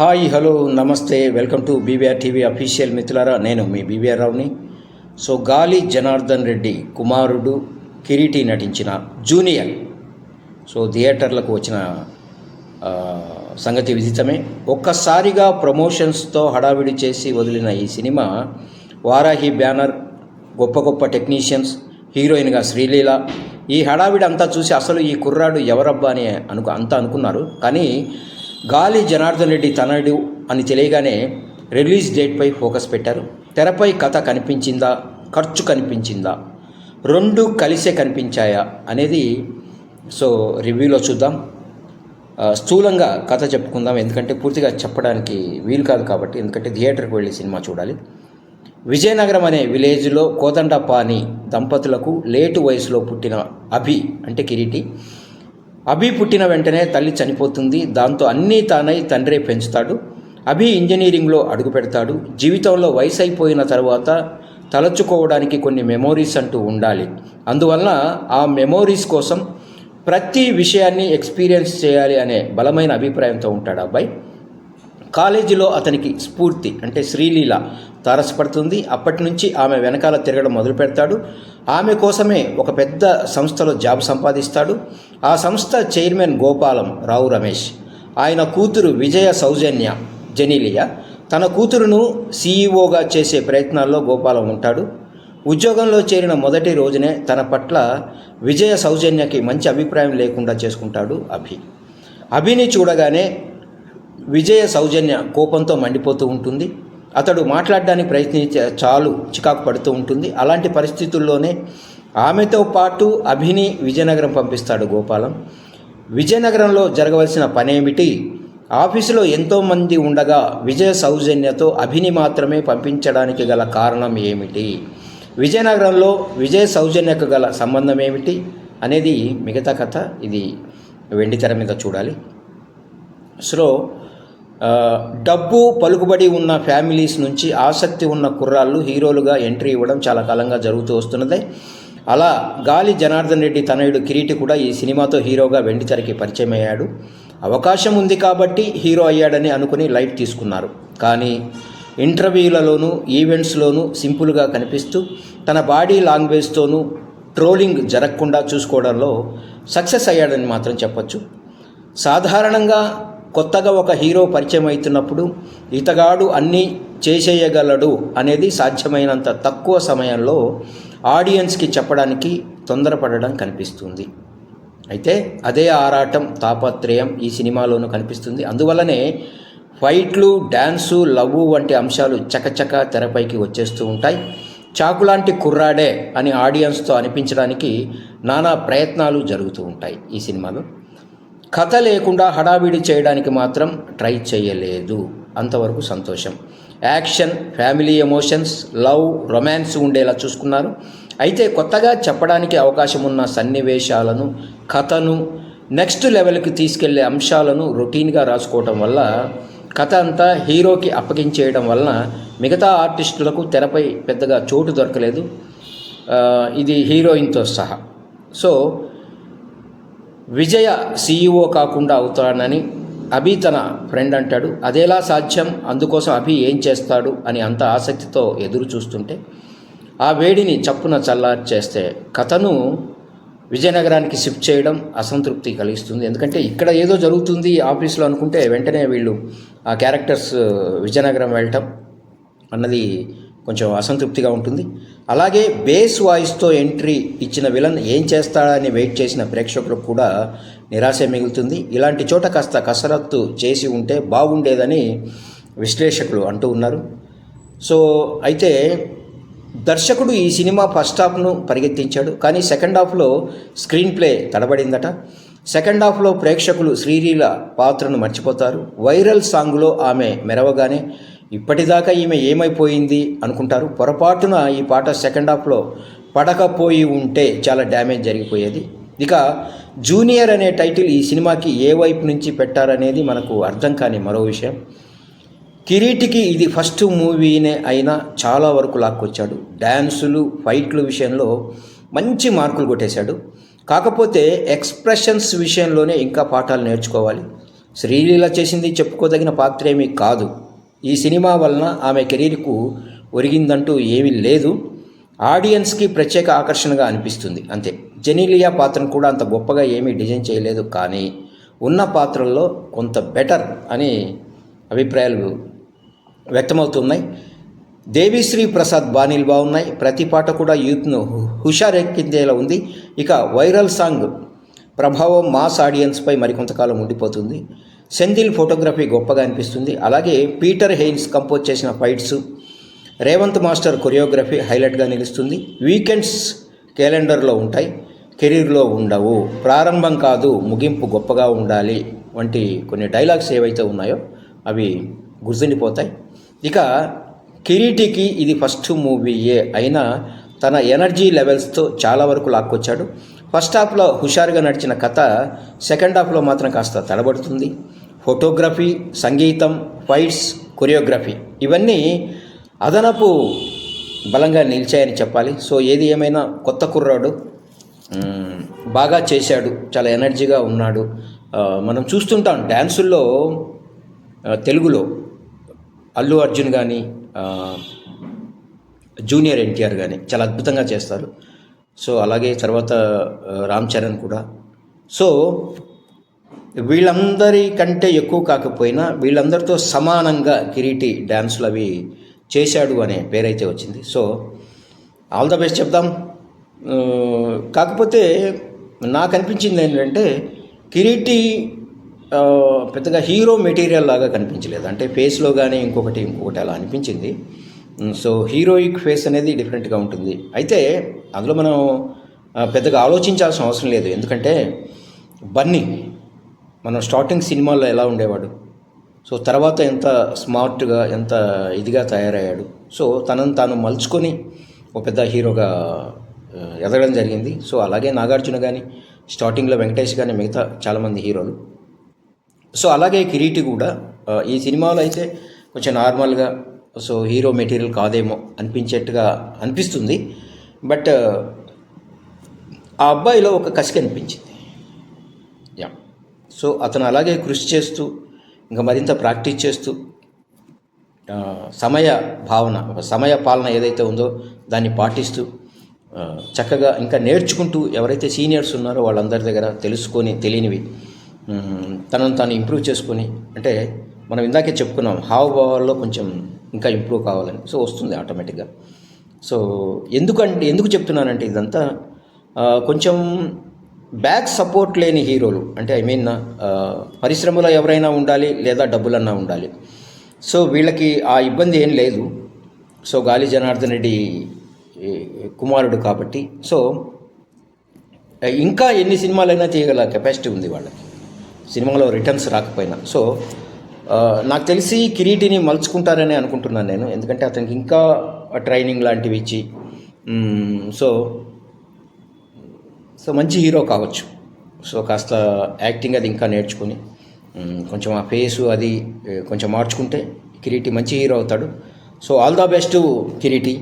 Hi hello నమస్తే welcome to BBR TV official మిత్రులారా నేను మీ బీబీఆర్ రావుని. సో గాలి జనార్దన్ రెడ్డి కుమారుడు కిరీటి నటించిన జూనియర్. సో థియేటర్లకు వచ్చిన సంగతి విదితమే. ఒక్కసారిగా ప్రమోషన్స్తో హడావిడి చేసి వదిలిన ఈ సినిమా వారాహి బ్యానర్ గొప్ప గొప్ప టెక్నీషియన్స్ హీరోయిన్గా శ్రీలీల. ఈ హడావిడి అంతా చూసి అసలు ఈ కుర్రాడు ఎవరబ్బా అని అనుకు అంతా అనుకున్నారు. కానీ గాలి జనార్దన్ రెడ్డి తనడు అని తెలియగానే రిలీజ్ డేట్పై ఫోకస్ పెట్టారు. తెరపై కథ కనిపించిందా? ఖర్చు కనిపించిందా? రెండు కలిసే కనిపించాయా? అనేది సో రివ్యూలో చూద్దాం. స్థూలంగా కథ చెప్పుకుందాం. ఎందుకంటే పూర్తిగా చెప్పడానికి వీలు కాదు కాబట్టి ఎందుకంటే థియేటర్కి వెళ్ళి సినిమా చూడాలి. విజయనగరం అనే విలేజ్లో కోదండపాని దంపతులకు లేటు వయసులో పుట్టిన అభి అంటే కిరీటి. అభి పుట్టిన వెంటనే తల్లి చనిపోతుంది. దాంతో అన్నీ తానై తండ్రే పెంచుతాడు. అభి ఇంజనీరింగ్లో అడుగు పెడతాడు. జీవితంలో వయసు అయిపోయిన తర్వాత తలచుకోవడానికి కొన్ని మెమోరీస్ అంటూ ఉండాలి. అందువలన ఆ మెమోరీస్ కోసం ప్రతి విషయాన్ని ఎక్స్పీరియన్స్ చేయాలి అనే బలమైన అభిప్రాయంతో ఉంటాడు అబ్బాయి. కాలేజీలో అతనికి స్ఫూర్తి అంటే శ్రీలీల తారసపడుతుంది. అప్పటి నుంచి ఆమె వెనకాల తిరగడం మొదలు పెడతాడు ఆమె కోసమే ఒక పెద్ద సంస్థలో జాబ్ సంపాదిస్తాడు. ఆ సంస్థ చైర్మన్ గోపాలం రావు రమేష్. ఆయన కూతురు విజయ సౌజన్య జనీలియ. తన కూతురును సీఈఓగా చేసే ప్రయత్నాల్లో గోపాలం ఉంటాడు. ఉద్యోగంలో చేరిన మొదటి రోజునే తన పట్ల విజయ సౌజన్యకి మంచి అభిప్రాయం లేకుండా చేసుకుంటాడు అభి. అభిని చూడగానే విజయ సౌజన్య కోపంతో మండిపోతూ ఉంటుంది. అతడు మాట్లాడడానికి ప్రయత్నించే చాలు చికాకు పడుతూ ఉంటుంది. అలాంటి పరిస్థితుల్లోనే ఆమెతో పాటు అభిని విజయనగరం పంపిస్తాడు గోపాలం. విజయనగరంలో జరగవలసిన పనేమిటి? ఆఫీసులో ఎంతోమంది ఉండగా విజయ సౌజన్యతో అభిని మాత్రమే పంపించడానికి గల కారణం ఏమిటి? విజయనగరంలో విజయ సౌజన్యకు గల సంబంధం ఏమిటి? అనేది మిగతా కథ. ఇది వెండితెర మీద చూడాలి. సో డబ్బు పలుకుబడి ఉన్న ఫ్యామిలీస్ నుంచి ఆసక్తి ఉన్న కుర్రాళ్ళు హీరోలుగా ఎంట్రీ ఇవ్వడం చాలా కాలంగా జరుగుతూ వస్తున్నదే. అలా గాలి జనార్దన్ రెడ్డి తనయుడు కిరీటి కూడా ఈ సినిమాతో హీరోగా వెండితెరకి పరిచయం అయ్యాడు. అవకాశం ఉంది కాబట్టి హీరో అయ్యాడని అనుకుని లైట్ తీసుకున్నారు. కానీ ఇంటర్వ్యూలలోనూ ఈవెంట్స్లోనూ సింపుల్గా కనిపిస్తూ తన బాడీ లాంగ్వేజ్తోనూ ట్రోలింగ్ జరగకుండా చూసుకోవడంలో సక్సెస్ అయ్యాడని మాత్రం చెప్పొచ్చు. సాధారణంగా కొత్తగా ఒక హీరో పరిచయం అవుతున్నప్పుడు ఇతగాడు అన్నీ చేసేయగలడు అనేది సాధ్యమైనంత తక్కువ సమయంలో ఆడియన్స్కి చెప్పడానికి తొందరపడడం కనిపిస్తుంది. అయితే అదే ఆరాటం తాపత్రయం ఈ సినిమాలోనూ కనిపిస్తుంది. అందువల్లనే ఫైట్లు డ్యాన్సు లవ్వు వంటి అంశాలు చకచక తెరపైకి వచ్చేస్తూ ఉంటాయి. చాకులాంటి కుర్రాడే అని ఆడియన్స్తో అనిపించడానికి నానా ప్రయత్నాలు జరుగుతూ ఉంటాయి ఈ సినిమాలో. కథ లేకుండా హడావిడి చేయడానికి మాత్రం ట్రై చేయలేదు. అంతవరకు సంతోషం. Action family emotions love romance ఉండేలా చూసుకున్నారు. అయితే కొత్తగా చెప్పడానికి అవకాశం ఉన్న సన్నివేశాలను కథను నెక్స్ట్ లెవెల్కి తీసుకెళ్ళే అంశాలను రొటీన్గా రాసుకోవటం వల్ల కథ అంతా హీరోకి అప్పగించేయడం వలన మిగతా ఆర్టిస్టులకు తెరపై పెద్దగా చోటు దొరకలేదు. ఇది హీరోయిన్తో సహా. సో విజయ సీఈఓ కాకుండా అవుతానని అభి తన ఫ్రెండ్ అంటాడు. అదేలా సాధ్యం? అందుకోసం అభి ఏం చేస్తాడు? అని అంత ఆసక్తితో ఎదురు చూస్తుంటే ఆ వేడిని చప్పున చల్లార్చేస్తే కథను విజయనగరానికి షిఫ్ట్ చేయడం అసంతృప్తి కలిగిస్తుంది. ఎందుకంటే ఇక్కడ ఏదో జరుగుతుంది ఆఫీస్లో అనుకుంటే వెంటనే వీళ్ళు ఆ క్యారెక్టర్స్ విజయనగరం వెళ్ళటం అన్నది కొంచెం అసంతృప్తిగా ఉంటుంది. అలాగే బేస్ వాయిస్తో ఎంట్రీ ఇచ్చిన విలన్ ఏం చేస్తాడని వెయిట్ చేసిన ప్రేక్షకులకు కూడా నిరాశ మిగులుతుంది. ఇలాంటి చోట కాస్త కసరత్తు చేసి ఉంటే బాగుండేదని విశ్లేషకులు అంటూ ఉన్నారు. సో అయితే దర్శకుడు ఈ సినిమా ఫస్ట్ హాఫ్ను పరిగెత్తించాడు. కానీ సెకండ్ హాఫ్లో స్క్రీన్ ప్లే తడబడిందట. సెకండ్ హాఫ్లో ప్రేక్షకులు శ్రీరీల పాత్రను మర్చిపోతారు. వైరల్ సాంగ్లో ఆమె మెరవగానే ఇప్పటిదాకా ఈమె ఏమైపోయింది అనుకుంటారు. పొరపాటున ఈ పాట సెకండ్ హాఫ్లో పడకపోయి ఉంటే చాలా డ్యామేజ్ జరిగిపోయేది. ఇక జూనియర్ అనే టైటిల్ ఈ సినిమాకి ఏ వైపు నుంచి పెట్టారనేది మనకు అర్థం కాని మరో విషయం. కిరీటికి ఇది ఫస్ట్ మూవీనే అయినా చాలా వరకు లాక్కొచ్చాడు. డ్యాన్సులు ఫైట్ల విషయంలో మంచి మార్కులు కొట్టేశాడు. కాకపోతే ఎక్స్ప్రెషన్స్ విషయంలోనే ఇంకా పాఠాలు నేర్చుకోవాలి. శ్రీలీల చేసింది చెప్పుకోదగిన పాత్ర ఏమీ కాదు. ఈ సినిమా వలన ఆమె కెరీర్కు ఒరిగిందంటూ ఏమీ లేదు. ఆడియన్స్కి ప్రత్యేక ఆకర్షణగా అనిపిస్తుంది. అంతే. జెనీలియా పాత్రను కూడా అంత గొప్పగా ఏమీ డిజైన్ చేయలేదు కానీ ఉన్న పాత్రల్లో కొంత బెటర్ అని అభిప్రాయాలు వ్యక్తమవుతున్నాయి. దేవిశ్రీ ప్రసాద్ బాణీలు బాగున్నాయి. ప్రతి పాట కూడా యూత్ను హు- హుషారెక్కించేలా ఉంది. ఇక వైరల్ సాంగ్ ప్రభావం మాస్ ఆడియన్స్పై మరికొంతకాలం ఉండిపోతుంది. సెందిల్ ఫోటోగ్రఫీ గొప్పగా అనిపిస్తుంది. అలాగే పీటర్ హెయిన్స్ కంపోజ్ చేసిన ఫైట్స్ రేవంత్ మాస్టర్ కొరియోగ్రఫీ హైలైట్గా నిలుస్తుంది. వీకెండ్స్ క్యాలెండర్లో ఉంటాయి. కెరీర్లో ఉండవు. ప్రారంభం కాదు ముగింపు గొప్పగా ఉండాలి వంటి కొన్ని డైలాగ్స్ ఏవైతే ఉన్నాయో అవి గుర్తుండిపోతాయి. ఇక కిరీటికి ఇది ఫస్ట్ మూవీయే అయినా తన ఎనర్జీ లెవెల్స్తో చాలా వరకు లాక్కొచ్చాడు. ఫస్ట్ హాఫ్లో హుషారుగా నడిచిన కథ సెకండ్ హాఫ్లో మాత్రం కాస్త తడబడుతుంది. ఫోటోగ్రఫీ సంగీతం ఫైట్స్ కొరియోగ్రఫీ ఇవన్నీ అదనపు బలంగా నిలిచాయని చెప్పాలి. సో ఏది ఏమైనా కొత్త కుర్రాడు బాగా చేశాడు చాలా ఎనర్జీగా ఉన్నాడు. మనం చూస్తుంటాం డ్యాన్సుల్లో తెలుగులో అల్లు అర్జున్ కానీ జూనియర్ ఎన్టీఆర్ కానీ చాలా అద్భుతంగా చేస్తారు. సో అలాగే తర్వాత రామ్ చరణ్ కూడా. సో వీళ్ళందరి కంటే ఎక్కువ కాకపోయినా వీళ్ళందరితో సమానంగా కిరీటి డ్యాన్సులు అవి చేశాడు అనే పేరైతే వచ్చింది. సో ఆల్ ద బెస్ట్ చెప్దాం. కాకపోతే నాకు అనిపించింది ఏంటంటే కిరీటి పెద్దగా హీరో మెటీరియల్ లాగా కనిపించలేదు. అంటే ఫేస్లో కానీ ఇంకొకటి ఇంకొకటి అలా అనిపించింది. సో హీరోయిక్ ఫేస్ అనేది డిఫరెంట్గా ఉంటుంది. అయితే అందులో మనం పెద్దగా ఆలోచించాల్సిన అవసరం లేదు. ఎందుకంటే బన్నీ మనం స్టార్టింగ్ సినిమాల్లో ఎలా ఉండేవాడు? సో తర్వాత ఎంత స్మార్ట్గా ఎంత ఇదిగా తయారయ్యాడు? సో తనను తాను మలుచుకొని ఒక పెద్ద హీరోగా ఎదగడం జరిగింది. సో అలాగే నాగార్జున కానీ స్టార్టింగ్లో వెంకటేష్ కానీ మిగతా చాలామంది హీరోలు. సో అలాగే కిరీటి కూడా ఈ సినిమాలో అయితే కొంచెం నార్మల్గా సో హీరో మెటీరియల్ కాదేమో అనిపించేట్టుగా అనిపిస్తుంది. బట్ ఆ అబ్బాయిలో ఒక కసి కనిపించింది యా. సో అతను అలాగే కృషి చేస్తూ ఇంకా మరింత ప్రాక్టీస్ చేస్తూ సమయ భావన ఒక సమయ పాలన ఏదైతే ఉందో దాన్ని పాటిస్తూ చక్కగా ఇంకా నేర్చుకుంటూ ఎవరైతే సీనియర్స్ ఉన్నారో వాళ్ళందరి దగ్గర తెలుసుకొని తెలియనివి తనను తాను ఇంప్రూవ్ చేసుకొని అంటే మనం ఇందాకే చెప్పుకున్నాం హావభావాల్లో కొంచెం ఇంకా ఇంప్రూవ్ కావాలని. సో వస్తుంది ఆటోమేటిక్గా సో ఎందుకంటే ఎందుకు చెప్తున్నానంటే ఇదంతా కొంచెం బ్యాక్ సపోర్ట్ లేని హీరోలు అంటే ఐ మీన్ పరిశ్రమలో ఎవరైనా ఉండాలి లేదా డబ్బులన్నా ఉండాలి. సో వీళ్ళకి ఆ ఇబ్బంది ఏం లేదు. సో గాలి జనార్దన్ రెడ్డి కుమారుడు కాబట్టి. సో ఇంకా ఎన్ని సినిమాలైనా చేయగల కెపాసిటీ ఉంది వాళ్ళకి. సినిమాలో రిటర్న్స్ రాకపోయినా. సో నాకు తెలిసి కిరీటిని మలుచుకుంటారని అనుకుంటున్నాను నేను ఎందుకంటే అతనికి ఇంకా ట్రైనింగ్ లాంటివి ఇచ్చి సో సో మంచి హీరో కావచ్చు. సో కాస్త యాక్టింగ్ అది ఇంకా నేర్చుకుని కొంచెం ఆ ఫేసు అది కొంచెం మార్చుకుంటే కిరీటి మంచి హీరో అవుతాడు. So all the best Kireeti.